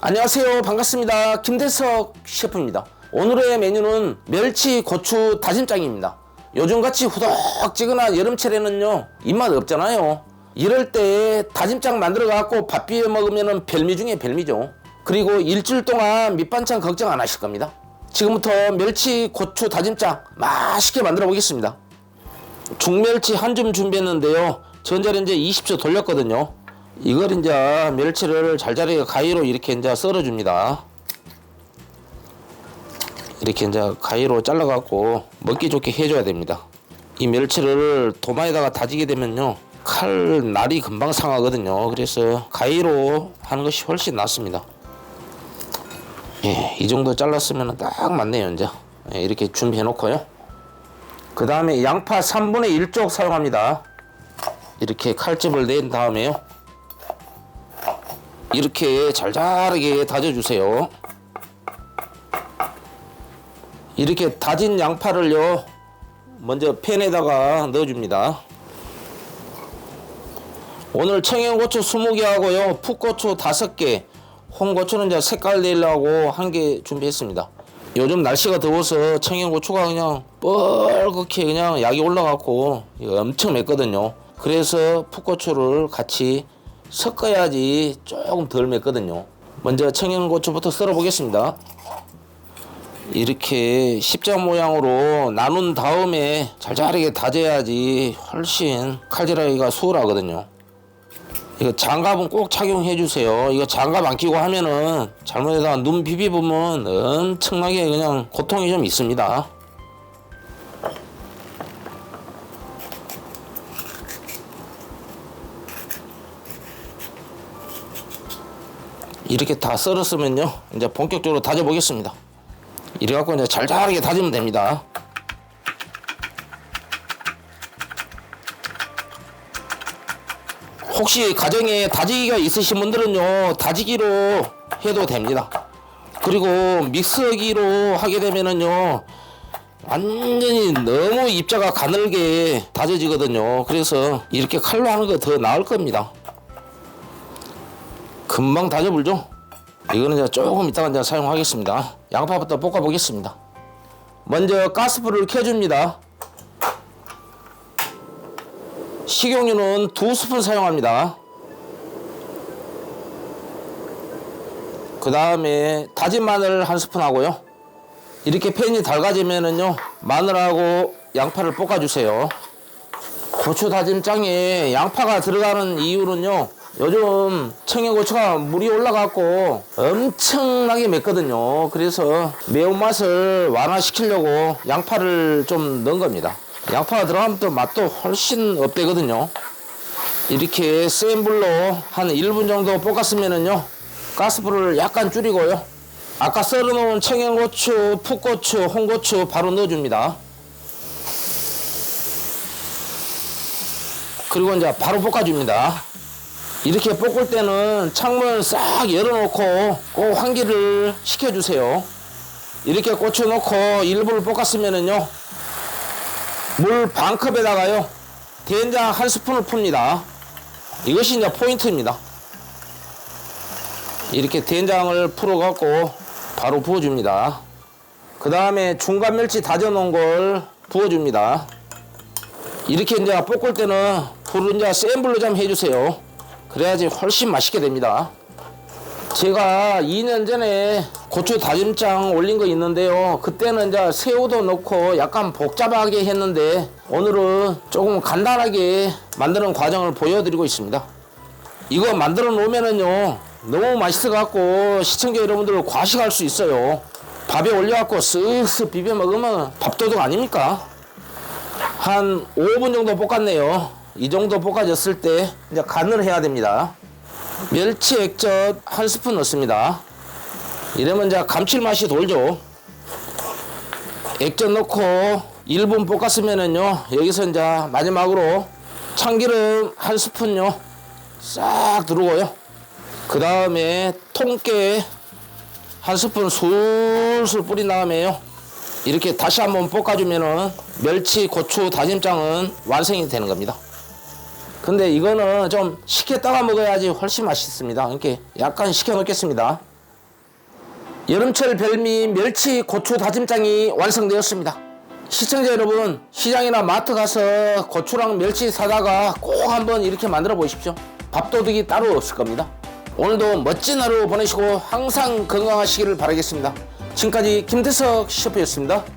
안녕하세요. 반갑습니다. 김대석 셰프입니다. 오늘의 메뉴는 멸치 고추 다짐장입니다. 요즘같이 후덕지근한 여름철에는요, 입맛 없잖아요. 이럴 때 다짐장 만들어 갖고 밥 비벼 먹으면 별미 중에 별미죠. 그리고 일주일 동안 밑반찬 걱정 안 하실 겁니다. 지금부터 멸치 고추 다짐장 맛있게 만들어 보겠습니다. 중멸치 한 줌 준비했는데요. 전자레인지 20초 돌렸거든요. 이걸 이제 멸치를 잘잘하게 가위로 이렇게 이제 썰어줍니다. 이렇게 이제 가위로 잘라갖고 먹기 좋게 해줘야 됩니다. 이 멸치를 도마에다가 다지게 되면요. 칼 날이 금방 상하거든요. 그래서 가위로 하는 것이 훨씬 낫습니다. 예, 이 정도 잘랐으면 딱 맞네요, 이제. 예, 이렇게 준비해 놓고요. 그 다음에 양파 3분의 1쪽 사용합니다. 이렇게 칼집을 낸 다음에요. 이렇게 잘잘하게 다져주세요. 이렇게 다진 양파를요, 먼저 팬에다가 넣어줍니다. 오늘 청양고추 20개 하고요, 풋고추 5개, 홍고추는 이제 색깔 내려고 한 개 준비했습니다. 요즘 날씨가 더워서 청양고추가 그냥 뻘겋게 그냥 약이 올라갔고 엄청 맵거든요. 그래서 풋고추를 같이 섞어야지 조금 덜 맵거든요. 먼저 청양고추부터 썰어 보겠습니다. 이렇게 십자 모양으로 나눈 다음에 잘잘하게 다져야지 훨씬 칼질하기가 수월하거든요. 이거 장갑은 꼭 착용해 주세요. 이거 장갑 안 끼고 하면은 잘못해서 눈 비비보면 엄청나게 그냥 고통이 좀 있습니다. 이렇게 다 썰었으면요. 이제 본격적으로 다져 보겠습니다. 이래 갖고 이제 잘잘하게 다지면 됩니다. 혹시 가정에 다지기가 있으신 분들은요 다지기로 해도 됩니다 그리고 믹서기로 하게 되면은요 완전히 너무 입자가 가늘게 다져지거든요 그래서 이렇게 칼로 하는 거 더 나을 겁니다 금방 다져불죠 이거는 이제 조금 이따가 이제 사용하겠습니다 양파부터 볶아 보겠습니다 먼저 가스불을 켜줍니다 식용유는 두 스푼 사용합니다. 그 다음에 다진 마늘 한 스푼 하고요. 이렇게 팬이 달가지면은요, 마늘하고 양파를 볶아주세요. 고추 다짐장에 양파가 들어가는 이유는요, 요즘 청양고추가 물이 올라갔고 엄청나게 맵거든요. 그래서 매운맛을 완화시키려고 양파를 좀 넣은 겁니다. 양파가 들어가면 또 맛도 훨씬 업되거든요. 이렇게 센 불로 한 1분 정도 볶았으면은요. 가스불을 약간 줄이고요. 아까 썰어놓은 청양고추, 풋고추, 홍고추 바로 넣어줍니다. 그리고 이제 바로 볶아줍니다. 이렇게 볶을 때는 창문 싹 열어놓고 꼭 환기를 시켜주세요. 이렇게 넣고 1분을 볶았으면은요. 물 반 컵에다가요 된장 한 스푼을 풉니다 이것이 이제 포인트입니다 이렇게 된장을 풀어 갖고 바로 부어줍니다 그 다음에 중간 멸치 다져 놓은 걸 부어줍니다 이렇게 이제 볶을 때는 불을 이제 센 불로 좀 해주세요 그래야지 훨씬 맛있게 됩니다 제가 2년 전에 고추 다짐장 올린 거 있는데요. 그때는 이제 새우도 넣고 약간 복잡하게 했는데 오늘은 조금 간단하게 만드는 과정을 보여드리고 있습니다. 이거 만들어 놓으면은요 너무 맛있어 갖고 시청자 여러분들 과식할 수 있어요. 밥에 올려 갖고 쓱쓱 비벼 먹으면 밥도둑 아닙니까? 한 5분 정도 볶았네요. 이 정도 볶아졌을 때 이제 간을 해야 됩니다. 멸치 액젓 한 스푼 넣습니다. 이러면 이제 감칠맛이 돌죠. 액젓 넣고 1분 볶았으면은요, 여기서 이제 마지막으로 참기름 한 스푼요, 싹 두르고요. 그 다음에 통깨 한 스푼 술술 뿌린 다음에요. 이렇게 다시 한번 볶아주면은 멸치, 고추, 다짐장은 완성이 되는 겁니다. 근데 이거는 좀 식혔다가 먹어야지 훨씬 맛있습니다. 이렇게 약간 식혀 놓겠습니다. 여름철 별미 멸치 고추 다짐장이 완성되었습니다. 시청자 여러분, 시장이나 마트 가서 고추랑 멸치 사다가 꼭 한번 이렇게 만들어 보십시오. 밥도둑이 따로 없을 겁니다. 오늘도 멋진 하루 보내시고 항상 건강하시기를 바라겠습니다. 지금까지 김태석 셰프였습니다.